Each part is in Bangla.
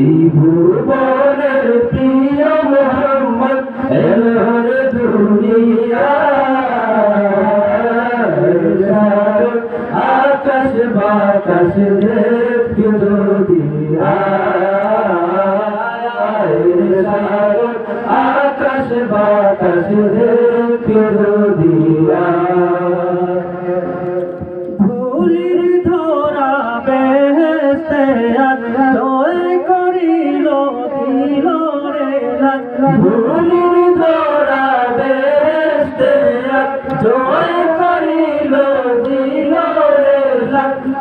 ত্রিভুবনের প্রিয় মোহাম্মদ এলোর দুনিয়া। আকাশ বাতাস দেখি দুনিয়া আকাশ বাতাস দেখি দুনিয়া ভুলির ধরা বেহেস্তে জয় ভুলির ধরা বেহেস্তে জয় করিল দিল রে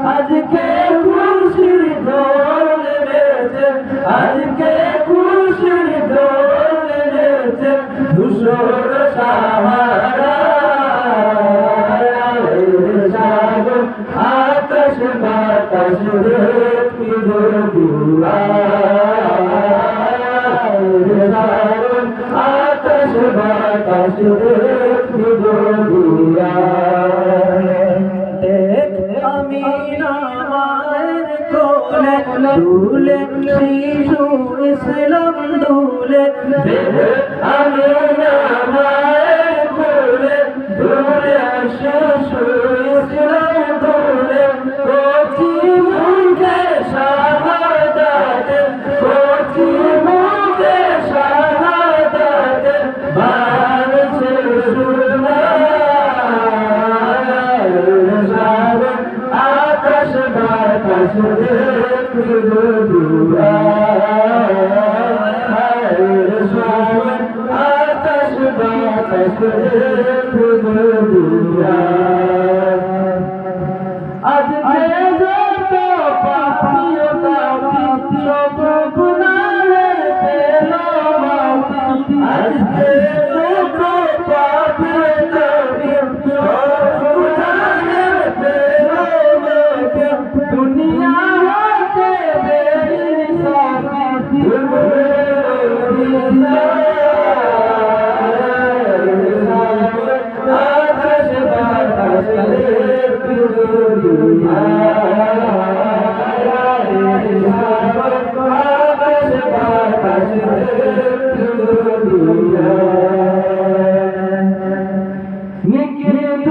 আজকে খুশির দোল বেজে আজকে খুশির দোল বেজে ধূসর সাহারা, আকাশ বাতাস দেখি দুয়া দেখ আমি নামায়ের কোলে দুলে শিশু ইসলাম দুলে আমি নামায়ের বাতাস দেখি